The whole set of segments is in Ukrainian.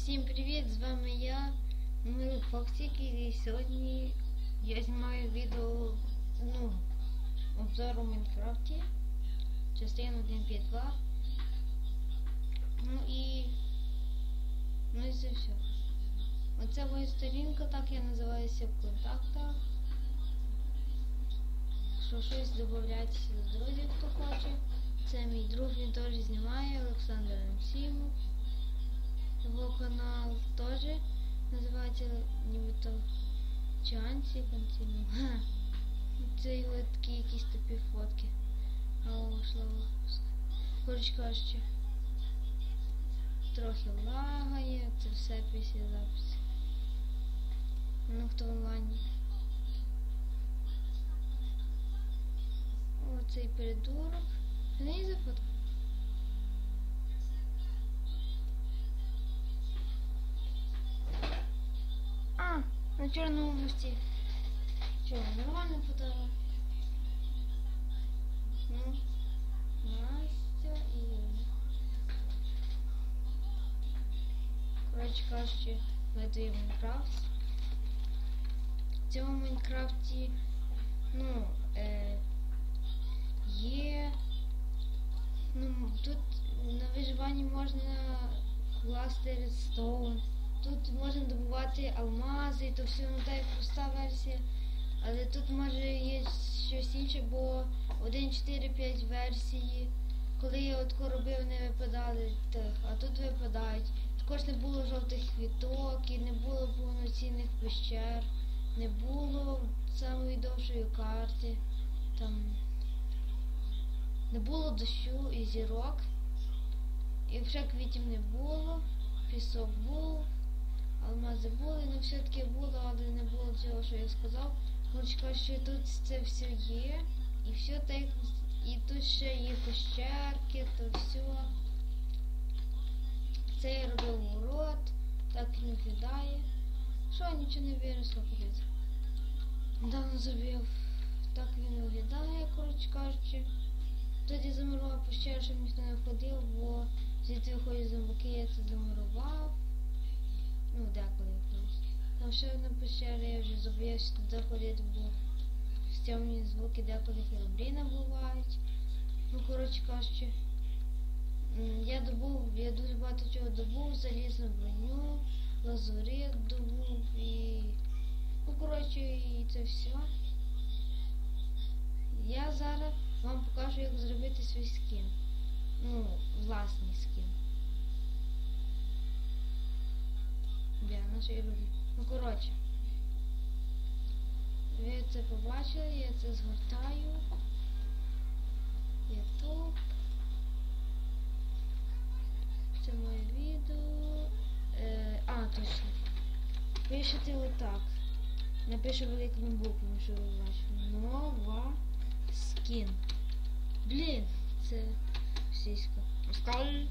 Всім привіт! З вами я, ми Фоксік, і сьогодні я знімаю відео ну, обзор у Майнкрафті, частину 1.5.2. Ну і ну і це все. Оце моя сторінка, так я називаюся в контактах. Що щось додавайтеся з друзів, хто хоче. Це мій друг, він теж знімає, Олександр Максимов. Його канал теж називається нібито Чанці Контину. Це його такі якісь тупі фотки. Алло, слава. Коротше кажучи, трохи лагає, це все після запису. Ну хто в онлайні. Оцей придурок. Не за фотку. А, на чорному мості. Чого, нормально фотографія? Ну, Настя і Юля. Коротше кажучи, знайду я Майнкрафт. В цьому Майнкрафті, ну, е, є, ну, тут на виживанні можна класти редстоун. Тут можна добувати алмази, то все ну так проста версія. Але тут може є щось інше, бо 1.4.5 версії. Коли я от робив, не випадали тих, а тут випадають. Також не було жовтих квіток і не було повноцінних пещер, не було самої довшої карти, там не було дощу і зірок. І вже квітів не було, пісок був. Алмази були, ну все таки було, але не було цього, що я сказав. Коротше кажучи, тут це все є. І все так. І тут ще є пещерки, то все. Це я робив урод, так він виглядає. Що, нічого не виросло, капець. Давно забив. Так він виглядає, коротше кажучи. Тоді замурував пещеру, щоб ніхто не входив, бо звідти виходять зомбаки, я це замурував. Ну, деколи. Там ще одна пещера, я вже забоявся туди ходити, бо стемні звуки деколи херобріна бувають. Ну, коротше кажучи, я добув, я дуже багато чого добув, залізну броню, лазурит добув і... Ну, коротше, і це все. Я зараз вам покажу, як зробити свій скін. Ну, власний скін. Бля, на що я роблю? Ну, коротше. Ви це побачили, я це згортаю. Ютуб. Це моє відео. Е, а, точно. Пишете отак. Напишу великими буквами, що ви бачили. Нова скін. Блін, це російська. Скаль.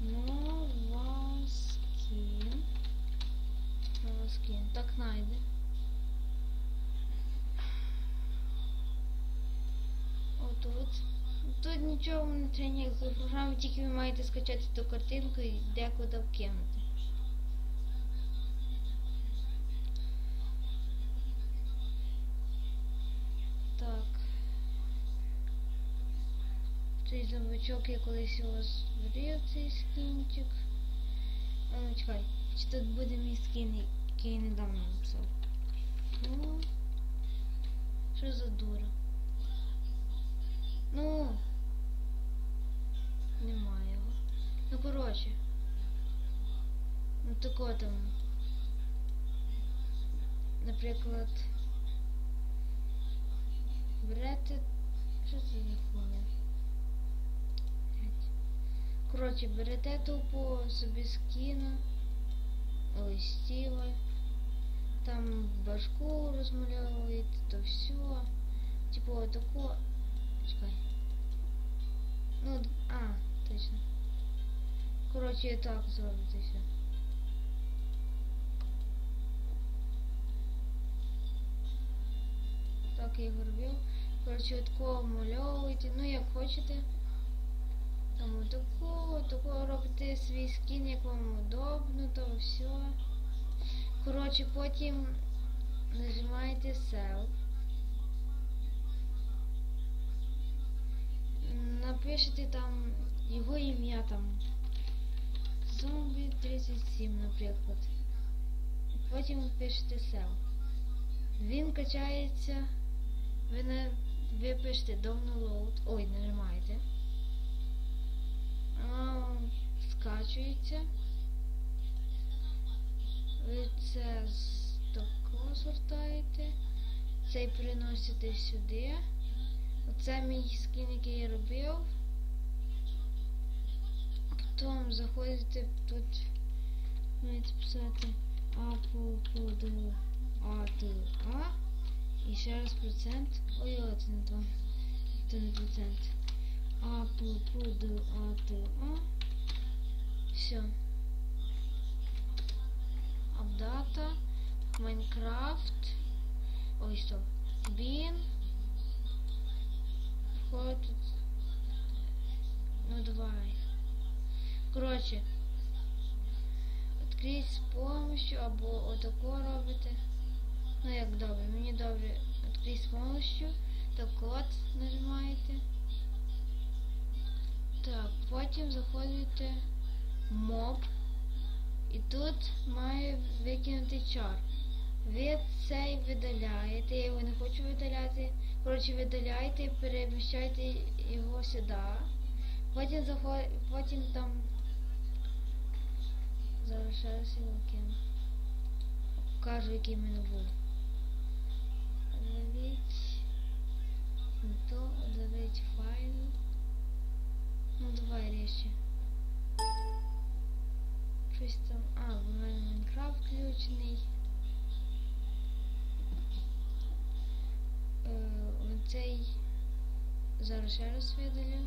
Нова скін. Нова скін. Так найде. Отут. Тут нічого не треба ніякої програми, тільки ви маєте скачати ту картинку і декуди вкинути. Так. Цей зомбачок я колись його створив, цей скінчик. А ну чекай, чи тут буде мій скін, який я недавно написав. Ну, що за дура? Ну, Ну, коротше. Ну тако там. Наприклад. Берете. Що це за хуйня? Коротше, берете тупо собі скіна. Ой, стіла. Там башку розмальовуєте, то все. Типу отако. Чекай. Ну, а, точно. Коротше, так зробите все. Так я робив. Коротше, такого мальовуєте, ну як хочете. Там таку, таку робите свій скін, як вам удобно, то все. Коротше, потім нажимаєте Sell. Напишите там його ім'я там. Зомбі 37, наприклад. Потім пишете Sell. Він качається. Ви, не, ви пишете download. Ой, нажимаєте. А, скачується. Ви це з такого згортаєте. Цей приносите сюди. Оце мій скін, який я робив. Потім заходите тут, маєте писати APPD ATA і ще раз процент. Ой, ой, це не то. Це не процент. APPD ATA. Все. Апдата. Майнкрафт. Ой, стоп. Бін. Вход. Ну давай. Коротше. Відкрить з помощью або отако робите. Ну як добре, мені добре. Відкрить з помощью. Так от нажимаєте. Так, потім заходите в моб. І тут має викинути чар. Ви цей видаляєте, я його не хочу видаляти. Коротше, видаляєте і переміщаєте його сюди. Потім заход... потім там зараз ще раз його кину. Покажу, який в мене був. Давіть. То, давіть файл. Ну давай речі. Щось там. А, в мене Майнкрафт включений. Е, оцей зараз ще раз видалю.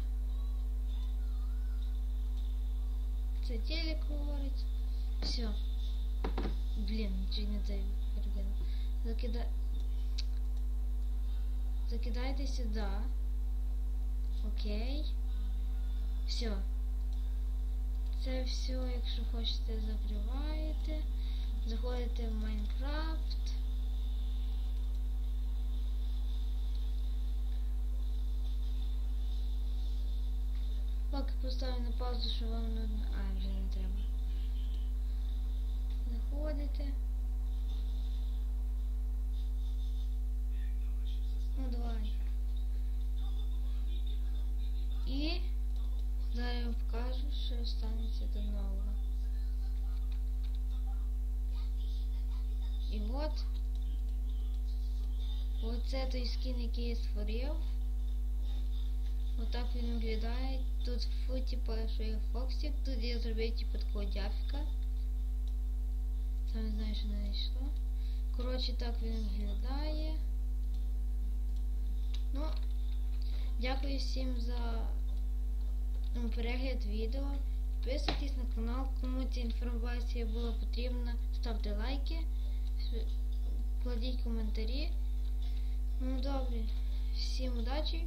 Це телек говорить. Все. Блін, чи не це перекину. Закида... Закидайте сюди. Окей. Все. Це все, якщо хочете, закриваєте. Заходите в Майнкрафт. Поки поставлю на паузу, що вам не... А, вже не треба. Заходите. Ну давай. І зараз я вам покажу, що станеться до нового. І от оце той скін, який я створив. Отак він виглядає. Тут фу, типа, що я Фоксі, тут я зробив типу такого дяфіка. Не знаю, що не йшло. Коротше, так він виглядає. Ну, дякую всім за ну, перегляд відео. Підписуйтесь на канал, кому ця інформація була потрібна. Ставте лайки, кладіть коментарі. Ну добре, всім удачі.